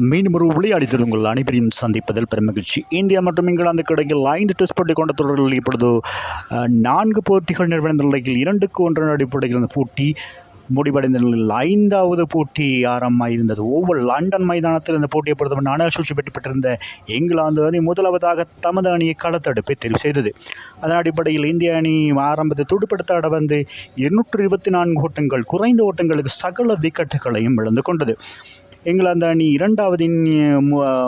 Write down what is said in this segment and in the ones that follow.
மீண்டும் ஒரு விளையாடித்தில் உங்கள் அனைவரையும் சந்திப்பதில் பெருமகிழ்ச்சி இந்தியா மற்றும் இங்கிலாந்துக்கு இடையில் ஐந்து டெஸ்ட் போட்டி கொண்ட தொடர்கள் இப்பொழுது நான்கு போட்டிகள் நிறைவடைந்த நிலையில் இரண்டுக்கு ஒன்று அடிப்படையில் அந்த போட்டி முடிவடைந்த நிலையில் ஐந்தாவது போட்டி ஆரம்பமாயிருந்தது ஒவ்வொரு லண்டன் மைதானத்தில் இந்த போட்டியை பொறுத்தவரை அசுழ்ச்சி பெற்று பெற்றிருந்த இங்கிலாந்து அணி முதலாவதாக தமது அணியை களத்தடுப்பை தெரிவு செய்தது. அதன் அடிப்படையில் இந்திய அணி ஆரம்பத்தில் துடுப்படுத்த ஆட வந்து இருநூற்று இருபத்தி நான்கு ஓட்டங்கள் குறைந்த ஓட்டங்களுக்கு சகல விக்கெட்டுகளையும் இழந்து கொண்டது. இங்கிலாந்து அணி இரண்டாவது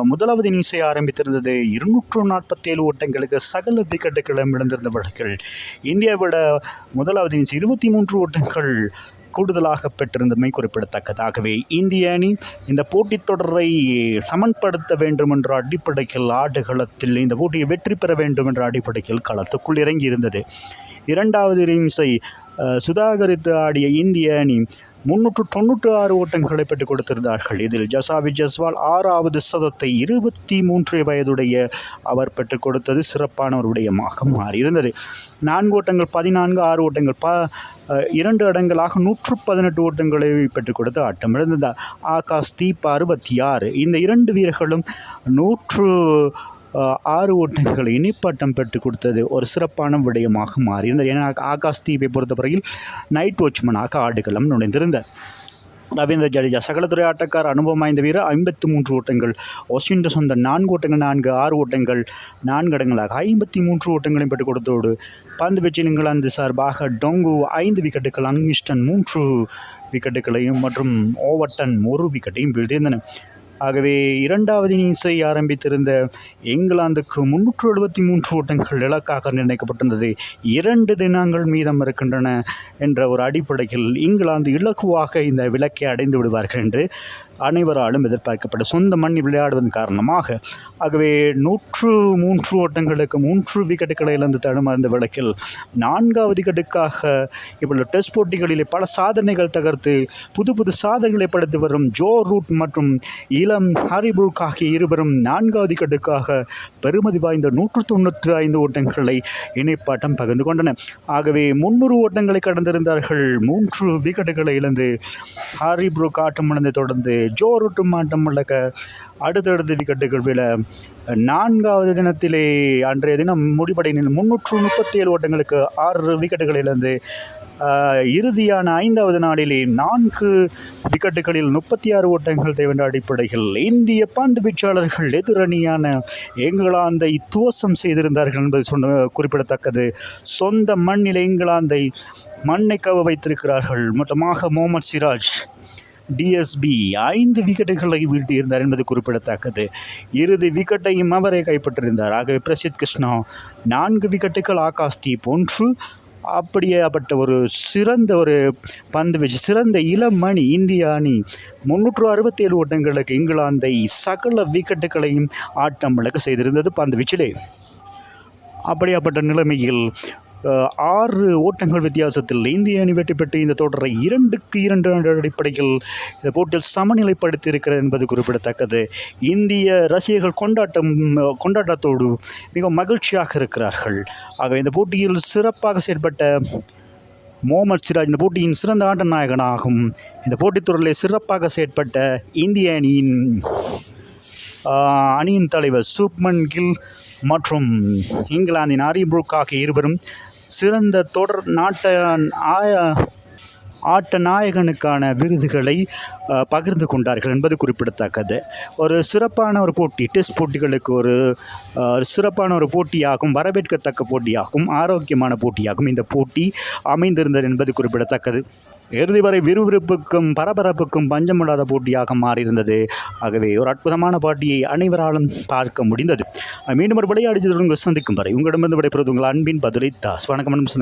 முதலாவது இன்னிங்ஸை ஆரம்பித்திருந்தது இருநூற்று நாற்பத்தேழு ஓட்டங்களுக்கு சகல விக்கெட்டுகளும் இழந்திருந்த வழக்கில் விட முதலாவது இன்னிங்ஸ் இருபத்தி மூன்று ஓட்டங்கள் கூடுதலாக பெற்றிருந்தமை குறிப்பிடத்தக்கதாகவே. இந்திய அணி இந்த போட்டித் தொடரை சமன்படுத்த வேண்டும் என்ற அடிப்படையில் ஆடுகளத்தில் இந்த போட்டியை வெற்றி பெற வேண்டும் என்ற அடிப்படையில் களத்துக்குள் இறங்கியிருந்தது. இரண்டாவது இன்னிங்ஸை சுதாகரித்து ஆடிய இந்திய அணி முன்னூற்று தொண்ணூற்று ஆறு ஓட்டங்களை பெற்றுக் கொடுத்திருந்தார்கள். இதில் ஜசாவி ஜஸ்வால் ஆறாவது சதத்தை இருபத்தி மூன்று வயதுடைய அவர் பெற்றுக் கொடுத்தது சிறப்பான ஒரு விடயமாக மாறியிருந்தது. நான்கு ஓட்டங்கள் பதினான்கு ஆறு ஓட்டங்கள் ப இரண்டு இடங்களாக நூற்று பதினெட்டு ஓட்டங்களை பெற்றுக் கொடுத்து ஆட்டம் இழந்தது ஆகாஷ் தீப் அறுபத்தி ஆறு. இந்த இரண்டு வீரர்களும் நூற்று ஆறு ஓட்டங்களை இனிப்பட்டம் பெற்றுக் கொடுத்தது ஒரு சிறப்பான விடயமாக மாறியிருந்தது ஏன்னா ஆகாஷ் தீபை பொறுத்தவரையில் நைட் வாட்ச்மனாக ஆடுகளம் நுழைந்திருந்தார். ரவீந்திர ஜடேஜா சகலத்துறை ஆட்டக்கார் அனுபவம் வாய்ந்த வீரர் ஐம்பத்தி மூன்று ஓட்டங்கள். ஒசிண்ட சொந்த நான்கு ஓட்டங்கள் நான்கு ஆறு ஓட்டங்கள் நான்கு இடங்களாக ஐம்பத்தி மூன்று ஓட்டங்களையும் பெற்றுக் கொடுத்தோடு பந்து வீச்சில் இங்கிலாந்து சார்பாக டொங்கு ஐந்து விக்கெட்டுகள் அங்கிஸ்டன் மூன்று விக்கெட்டுகளையும் மற்றும் ஓவர்டன் ஒரு விக்கெட்டையும் வீழ்த்தியிருந்தன. ஆகவே இரண்டாவது இன்னிங்ஸை ஆரம்பித்திருந்த இங்கிலாந்துக்கு முன்னூற்று எழுபத்தி மூன்று ஓட்டங்கள் இலக்காக நிர்ணயிக்கப்பட்டிருந்தது. இரண்டு தினங்கள் மீதம் இருக்கின்றன என்ற ஒரு அடிப்படையில் இங்கிலாந்து இலகுவாக இந்த விலக்கை அடைந்து விடுவார்கள் என்று அனைவராலும் எதிர்பார்க்கப்பட்ட சொந்த மண்ணில் விளையாடுவதன் காரணமாக ஆகவே நூற்று மூன்று ஓட்டங்களுக்கு மூன்று விக்கெட்டுகளை இழந்து தடுமாறிந்த விளக்கில் நான்காவது விக்கெட்டுக்காக இவ்வளவு டெஸ்ட் போட்டிகளிலே பல சாதனைகள் தகர்த்து புது புது சாதனைகளை படைத்து வரும் ஜோ ரூட் மற்றும் இளம் ஹாரிபுல்க் ஆகிய இருவரும் நான்காவது விக்கெட்டுக்காக பெருமதி வாய்ந்த நூற்று தொண்ணூற்று ஐந்து ஓட்டங்களை இணைப்பாட்டம் பகிர்ந்து கொண்டன. ஆகவே முன்னூறு ஓட்டங்களை கடந்திருந்தார்கள். மூன்று விக்கெட்டுகளை இழந்து ஹாரிபுருக் ஆட்டம் தொடர்ந்து ஜோ ரூட்டும் ஆட்டம் உள்ளக்க அடுத்தடுத்த விக்கெட்டுகள் விழ நான்காவது தினத்திலே அன்றைய தினம் முடிவடையில் முன்னூற்று முப்பத்தி ஏழு ஓட்டங்களுக்கு ஆறு விக்கெட்டுகள் இழந்து இறுதியான ஐந்தாவது நாளிலே நான்கு விக்கெட்டுகளில் முப்பத்தி ஆறு ஓட்டங்கள் தேவையான அடிப்படையில் இந்திய பந்து வீச்சாளர்கள் எதிரணியான இங்கிலாந்தை துவசம் செய்திருந்தார்கள் என்பது சொன்ன குறிப்பிடத்தக்கது. சொந்த மண்ணில் இங்கிலாந்தை மண்ணை கவ வைத்திருக்கிறார்கள். மொத்தமாக முகமது சிராஜ் டிஎஸ்பி ஐந்து விக்கெட்டுகளை வீழ்த்தியிருந்தார் என்பது குறிப்பிடத்தக்கது. இறுதி விக்கெட்டையும் அவரே கைப்பற்றியிருந்தார். ஆகவே பிரசித் கிருஷ்ணா நான்கு விக்கெட்டுகள் ஆகாஷ் தீப் ஒன்று அப்படியேப்பட்ட ஒரு சிறந்த ஒரு பந்து வீச்சு சிறந்த இளமணி இந்திய அணி. முன்னூற்று அறுபத்தேழு ஓட்டங்களுக்கு இங்கிலாந்தை சகல விக்கெட்டுகளையும் ஆட்டம் இழக்க செய்திருந்தது பந்து வீச்சிலே. அப்படியாப்பட்ட நிலைமையில் ஆறு ஓட்டங்கள் வித்தியாசத்தில் இந்திய அணி வெற்றி பெற்று இந்த தொடரை இரண்டுக்கு இரண்டு அடிப்படையில் இந்த போட்டியில் சமநிலைப்படுத்தி இருக்கிறது என்பது குறிப்பிடத்தக்கது. இந்திய ரசிகர்கள் கொண்டாட்டம் கொண்டாட்டத்தோடு மிக மகிழ்ச்சியாக இருக்கிறார்கள். ஆக இந்த போட்டியில் சிறப்பாக செயல்பட்ட முகமது சிராஜ் இந்த போட்டியின் சிறந்த ஆட்ட நாயகனாகும். இந்த போட்டித் தொடரில் சிறப்பாக செயற்பட்ட இந்திய அணியின் அணியின் தலைவர் சூப்மன் கில் மற்றும் இங்கிலாந்தின் ஆரி புரூக் ஆகிய இருவரும் சிறந்த தொடர் நாட்ட ஆய ஆட்ட நாயகனுக்கான விருதுகளை பகிர்ந்து கொண்டார்கள் என்பது குறிப்பிடத்தக்கது. ஒரு சிறப்பான ஒரு போட்டி டெஸ்ட் போட்டிகளுக்கு ஒரு சிறப்பான ஒரு போட்டியாகும் வரவேற்கத்தக்க போட்டியாகும் ஆரோக்கியமான போட்டியாகும் இந்த போட்டி அமைந்திருந்தது என்பது குறிப்பிடத்தக்கது. இறுதி வரை விறுவிறுப்புக்கும் பரபரப்புக்கும் பஞ்சமில்லாத போட்டியாக மாறியிருந்தது. ஆகவே ஒரு அற்புதமான போட்டியை அனைவராலும் பார்க்க முடிந்தது. மீண்டும் ஒரு விளையாடி சந்திக்கும் வரை உங்களிடமிருந்து விடைபெறுவது உங்கள் அன்பின் பதிலை தாஸ். வணக்கம் அன்பு